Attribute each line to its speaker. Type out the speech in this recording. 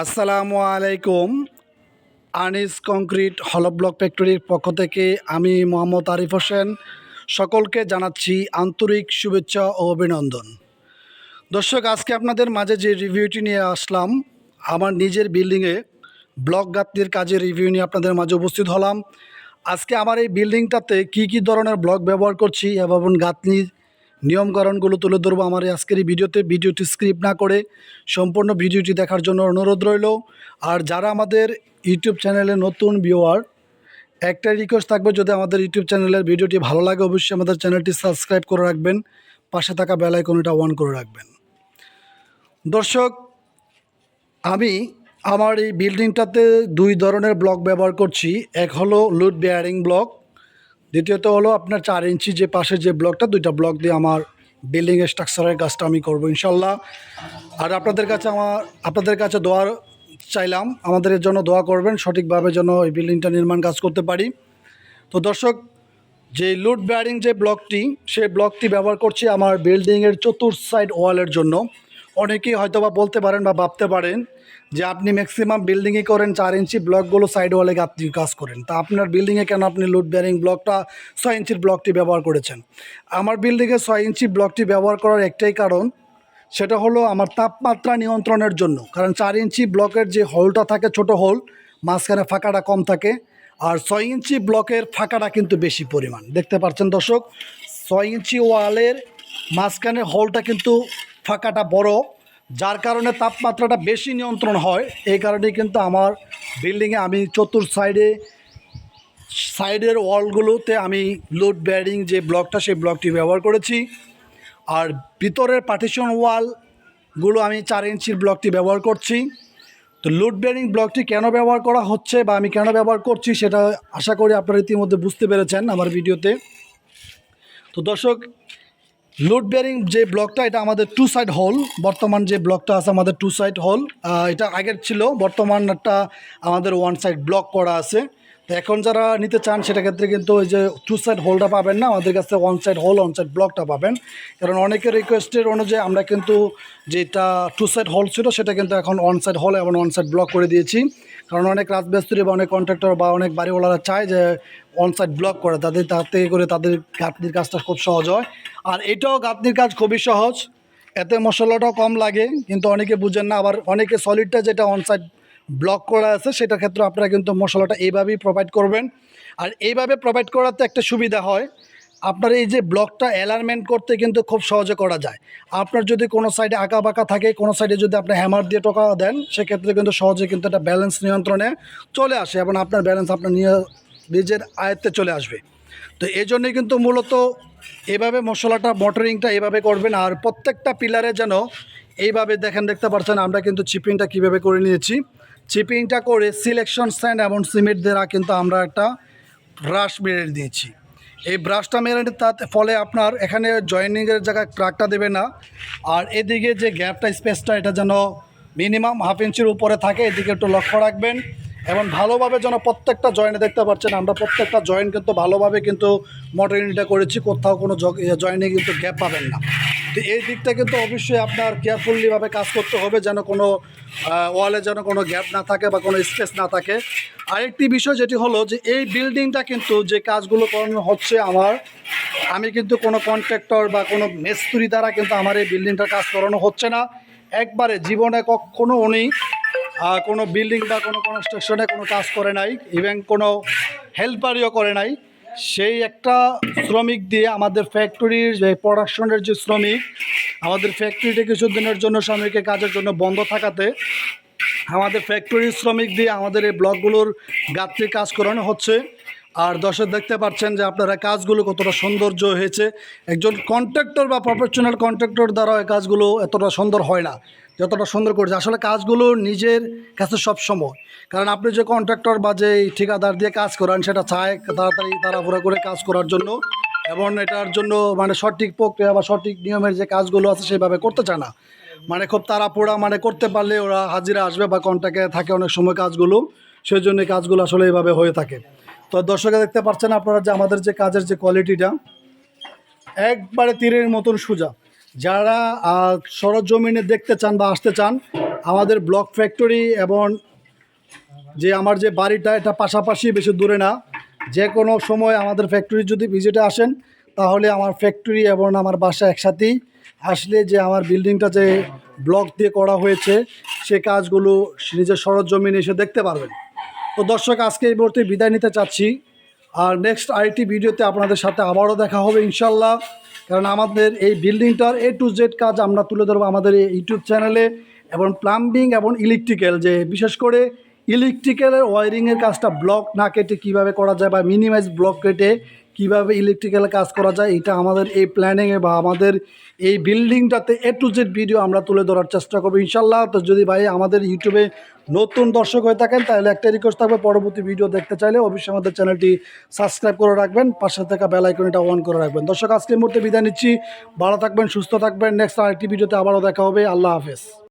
Speaker 1: আসসালামু আলাইকুম। আনিস কংক্রিট হল ব্লক ফ্যাক্টরির পক্ষ থেকে আমি মোহাম্মদ আরিফ হোসেন। সকলকে জানাচ্ছি আন্তরিক শুভেচ্ছা ও অভিনন্দন। দর্শক, আজকে আপনাদের মাঝে যে রিভিউটি নিয়ে আসলাম, আমার নিজের বিল্ডিংয়ে ব্লক গাঁথনির কাজে রিভিউ নিয়ে আপনাদের মাঝে উপস্থিত হলাম। আজকে আমার এই বিল্ডিংটাতে কি কি ধরনের ব্লক ব্যবহার করছি এবং গাঁথনির নিয়মকানুনগুলো তুলে ধরবো আমার আজকের এই ভিডিওতে। ভিডিওটি স্ক্রিপ্ট না করে সম্পূর্ণ ভিডিওটি দেখার জন্য অনুরোধ রইল। আর যারা আমাদের ইউটিউব চ্যানেলে নতুন ভিউয়ার, একটাই রিকোয়েস্ট থাকবে, যদি আমাদের ইউটিউব চ্যানেলের ভিডিওটি ভালো লাগে, অবশ্যই আমাদের চ্যানেলটি সাবস্ক্রাইব করে রাখবেন। পাশে থাকা বেল আইকনটা অন করে রাখবেন। দর্শক, আমি আমার এই বিল্ডিংটাতে দুই ধরনের ব্লক ব্যবহার করছি। এক হলো লুড বেয়ারিং ব্লক দ্বিতীয়ত হলো আপনার চার ইঞ্চি যে পাশে যে ব্লকটা, দুইটা ব্লক দিয়ে আমার বিল্ডিং স্ট্রাকচারের কাজটা আমি করব ইনশাল্লাহ। আর আপনাদের কাছে আমার, আপনাদের কাছে দোয়ার চাইলাম, আমাদের জন্য দোয়া করবেন, সঠিকভাবে যেন এই বিল্ডিংটা নির্মাণ কাজ করতে পারি। তো দর্শক, যে লুড বেয়ারিং যে ব্লকটি সেই ব্লকটি ব্যবহার করছি আমার বিল্ডিংয়ের চতুর্থ সাইড ওয়ালের জন্য। অনেকেই হয়তো বা বলতে পারেন বা ভাবতে পারেন যে আপনি ম্যাক্সিমাম বিল্ডিংয়ে করেন চার ইঞ্চি ব্লকগুলো সাইড ওয়ালে আপনি কাজ করেন। তা আপনার বিল্ডিংয়ে কেন আপনি লুড বেয়ারিং ব্লকটা ছয় ইঞ্চির ব্লকটি ব্যবহার করেছেন? আমার বিল্ডিংয়ে ছয় ইঞ্চি ব্লকটি ব্যবহার করার একটাই কারণ, সেটা হলো আমার তাপমাত্রা নিয়ন্ত্রণের জন্য। কারণ চার ইঞ্চি ব্লকের যে হোলটা থাকে, ছোট হোল মাঝখানে ফাঁকাটা কম থাকে আর ছয় ইঞ্চি ব্লকের ফাঁকাটা কিন্তু বেশি পরিমাণ। দেখতে পাচ্ছেন দর্শক, ছয় ইঞ্চি ওয়ালের মাঝখানে হোলটা কিন্তু ফাঁকাটা বড়, যার কারণে তাপমাত্রাটা বেশি নিয়ন্ত্রণ হয়। এই কারণে কিন্তু আমার বিল্ডিংয়ে আমি চতুর সাইডে, সাইডের ওয়ালগুলোতে আমি লোড ব্যারিং যে ব্লকটা, সেই ব্লকটি ব্যবহার করেছি। আর ভিতরের পার্টিশন ওয়ালগুলো আমি চার ইঞ্চির ব্লকটি ব্যবহার করছি। তো লোড বেয়ারিং ব্লকটি কেন ব্যবহার করা হচ্ছে বা আমি কেন ব্যবহার করছি সেটা আশা করি আপনারা ইতিমধ্যে বুঝতে পেরেছেন আমার ভিডিওতে। তো দর্শক লোড বেয়ারিং যে ব্লকটা এটা আমাদের টু সাইড হল বর্তমান যে ব্লকটা আছে আমাদের টু সাইড হল এটা আগের ছিল বর্তমান একটা আমাদের ওয়ান সাইড ব্লক করা আছে। এখন যারা নিতে চান সেটা ক্ষেত্রে কিন্তু ওই যে টু সাইড হোলটা পাবেন না, আমাদের কাছে one side hall one side ব্লকটা পাবেন। কারণ অনেকের রিকোয়েস্টের অনুযায়ী আমরা কিন্তু যেটা টু সাইড হোল ছিল, সেটা কিন্তু এখন ওয়ান সাইড হোল এবং ওয়ান সাইড ব্লক করে দিয়েছি। কারণ অনেক রাজমিস্ত্রি বা অনেক কন্ট্রাক্টর বা অনেক বাড়িওয়ালারা চায় যে অন সাইড ব্লক করে, তাদের তাতে করে তাদের গাঁথনির কাজটা খুব সহজ হয়। আর এটাও গাঁথনির কাজ খুবই সহজ। এতে মশলাটাও কম লাগে, কিন্তু অনেকে বুঝেন না, আবার অনেকে সলিডটা যেটা অন সাইড ব্লক করা আছে, সেটার ক্ষেত্রে আপনারা কিন্তু মশলাটা এইভাবেই প্রোভাইড করবেন। আর এইভাবে প্রোভাইড করাতে একটা সুবিধা হয়, আপনার এই যে ব্লকটা অ্যালার্মেন্ট করতে কিন্তু খুব সহজে করা যায়। আপনার যদি কোনো সাইডে আঁকা বাঁকা থাকে, কোনো সাইডে যদি আপনি হ্যামার দিয়ে টোকা দেন, সেক্ষেত্রে কিন্তু সহজে কিন্তু একটা ব্যালেন্স নিয়ন্ত্রণে চলে আসে এবং আপনার ব্যালেন্স আপনার নিয়ে নিজের আয়ত্তে চলে আসবে। তো এই জন্যই কিন্তু মূলত এভাবে মশলাটা, মটরিংটা এভাবে করবেন। আর প্রত্যেকটা পিলারে যেন এইভাবে দেখেন, দেখতে পাচ্ছেন আমরা কিন্তু চিপিংটা কীভাবে করে নিয়েছি। চিপিংটা করে সিলেকশন স্ট্যান্ড এবং সিমেন্ট দ্বারা কিন্তু আমরা একটা ব্রাশ মেরে দিয়েছি এই ব্রাশটা মেরে তাতে ফলে আপনার এখানে জয়েনিংয়ের জায়গায় ক্রাকটা দেবে না। আর এদিকে যে গ্যাপটা স্পেসটা এটা যেন মিনিমাম হাফ ইঞ্চির উপরে থাকে, এদিকে একটু লক্ষ্য রাখবেন। এবং ভালোভাবে যেন প্রত্যেকটা জয়েন্টে দেখতে পাচ্ছেন, আমরা প্রত্যেকটা জয়েন্ট কিন্তু ভালোভাবে কিন্তু মডার্নিটা করেছি, কোথাও কোনো জয়েন্টে কিন্তু গ্যাপ পাবেন না। তো এই দিকটা কিন্তু অবশ্যই আপনার কেয়ারফুলিভাবে কাজ করতে হবে যেন কোনো ওয়ালে যেন কোনো গ্যাপ না থাকে বা কোনো স্পেস না থাকে। আরেকটি বিষয় যেটি হলো যে এই বিল্ডিংটা কিন্তু যে কাজগুলো করানো হচ্ছে আমার, আমি কিন্তু কোনো কন্ট্রাক্টর বা কোনো মিস্ত্রি দ্বারা কিন্তু আমার এই বিল্ডিংটার কাজ করানো হচ্ছে না। একবারে জীবনে কখনো উনি কোনো বিল্ডিং বা কোনো কনস্ট্রাকশনে কোনো কাজ করে নাই ইভেন কোনো হেল্পারিও করে নাই। সেই একটা শ্রমিক দিয়ে আমাদের ফ্যাক্টরির যে প্রোডাকশনের যে শ্রমিক, আমাদের ফ্যাক্টরিতে কিছুদিনের জন্য শ্রমিকের কাজের জন্য বন্ধ থাকাতে আমাদের ফ্যাক্টরির শ্রমিক দিয়ে আমাদের এই ব্লকগুলোর গাত্রী কাজ করানো হচ্ছে। আর দর্শক দেখতে পাচ্ছেন যে আপনারা কাজগুলো কতটা সৌন্দর্য হয়েছে। একজন কন্ট্রাক্টর বা প্রফেশনাল কন্ট্রাক্টর দ্বারা কাজগুলো এতটা সুন্দর হয় না, যতটা সুন্দর করেছে। আসলে কাজগুলো নিজের কাছে সব সময়। কারণ আপনি যে কন্ট্রাক্টর বা যে ঠিকাদার দিয়ে কাজ করান, সেটা চায় তাড়াতাড়ি তাড়াহুড়া করে কাজ করার জন্য এবং এটার জন্য মানে সঠিক প্রক্রিয়া বা সঠিক নিয়মের যে কাজগুলো আছে, সেভাবে করতে চায় না। মানে খুব তাড়াপোড়া মানে করতে পারলে ওরা হাজিরা আসবে বা কন্ট্রাক্টে থাকে অনেক সময় কাজগুলো। সেই জন্য কাজগুলো আসলে এইভাবে হয়ে থাকে। তো দর্শকে দেখতে পাচ্ছেন আপনারা যে আমাদের যে কাজের যে কোয়ালিটিটা একবারে তীরের মতন সোজা। যারা সরজমিনে দেখতে চান বা আসতে চান, আমাদের ব্লক ফ্যাক্টরি এবং যে আমার যে বাড়িটা, এটা পাশাপাশি বেশি দূরে না। যে কোনো সময় আমাদের ফ্যাক্টরি যদি ভিজিটে আসেন, তাহলে আমার ফ্যাক্টরি এবং আমার বাসা একসাথেই আসলে যে আমার বিল্ডিংটা যে ব্লক দিয়ে করা হয়েছে, সে কাজগুলো নিজের সরজমিনে এসে দেখতে পারবেন। তো দর্শক, আজকে এই মুহূর্তে বিদায় নিতে চাচ্ছি। আর নেক্সট আরেকটি ভিডিওতে আপনাদের সাথে আবারও দেখা হবে ইনশাল্লাহ কারণ আমাদের এই বিল্ডিংটার এ টু জেড কাজ আমরা তুলে ধরবো আমাদের এই ইউটিউব চ্যানেলে এবং প্লাম্বিং এবং ইলেকট্রিক্যাল যে, বিশেষ করে ইলেকট্রিক্যালের ওয়ারিংয়ের কাজটা ব্লক না কেটে কীভাবে করা যায় বা মিনিমাইজ ব্লক কেটে কীভাবে ইলেকট্রিক্যালের কাজ করা যায়, এটা আমাদের এই প্ল্যানিংয়ে বা আমাদের এই বিল্ডিংটাতে এ টু জেড ভিডিও আমরা তুলে ধরার চেষ্টা করব ইনশাল্লাহ। তো যদি ভাই আমাদের ইউটিউবে নতুন দর্শক হয়ে থাকেন, তাহলে একটা রিকোয়েস্ট থাকবে, পরবর্তী ভিডিও দেখতে চাইলে অবশ্যই আমাদের চ্যানেলটি সাবস্ক্রাইব করে রাখবেন, পাশে থাকা বেল আইকনটা অন করে রাখবেন। দর্শক, আজকের মুহূর্তে বিদায় নিচ্ছি। ভালো থাকবেন, সুস্থ থাকবেন। নেক্সট আরেকটি ভিডিওতে আবারও দেখা হবে। আল্লাহ হাফেজ।